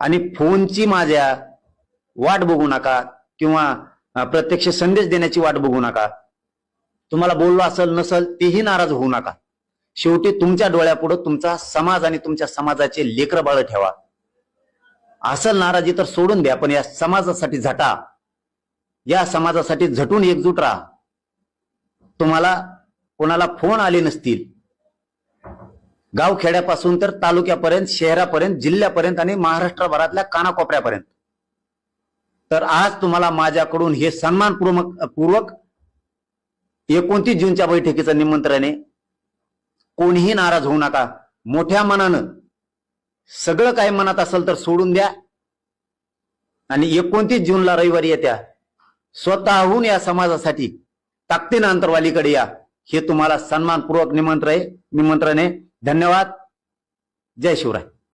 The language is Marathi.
आणि फोनची माझ्या वाट बघू नका किंवा प्रत्यक्ष संदेश देण्याची वाट बघू नका. तुम्हाला बोललो असेल नसल तेही नाराज होऊ नका. शेवटी तुमच्या डोळ्यापुढे तुमचा समाज आणि तुमच्या समाजाचे लेकर बाळ ठेवा. असल नाराजी तर सोडून द्या पण या समाजासाठी झटा. या समाजासाठी झटून एकजूट राहा. तुम्हाला कोणाला फोन आले नसतील गावखेड्यापासून तर तालुक्यापर्यंत शहरापर्यंत जिल्ह्यापर्यंत आणि महाराष्ट्रभरातल्या कानाकोपऱ्यापर्यंत. तर आज तुम्हाला माझ्याकडून हे सन्मानपूर्वक पूर्वक एकोणतीस जूनच्या बैठकीचं निमंत्रण आहे. कोणीही नाराज होऊ नका. मोठ्या मनानं सगळं काही मनात असेल तर सोडून द्या. आणि एकोणतीस जूनला रविवारी येत्या. स्वतःहून या समाजासाठी ताकदीनं अंतरवालीकडे या. हे तुम्हाला सन्मानपूर्वक निमंत्रण आहे. निमंत्रण आहे. धन्यवाद. जय शिवराय.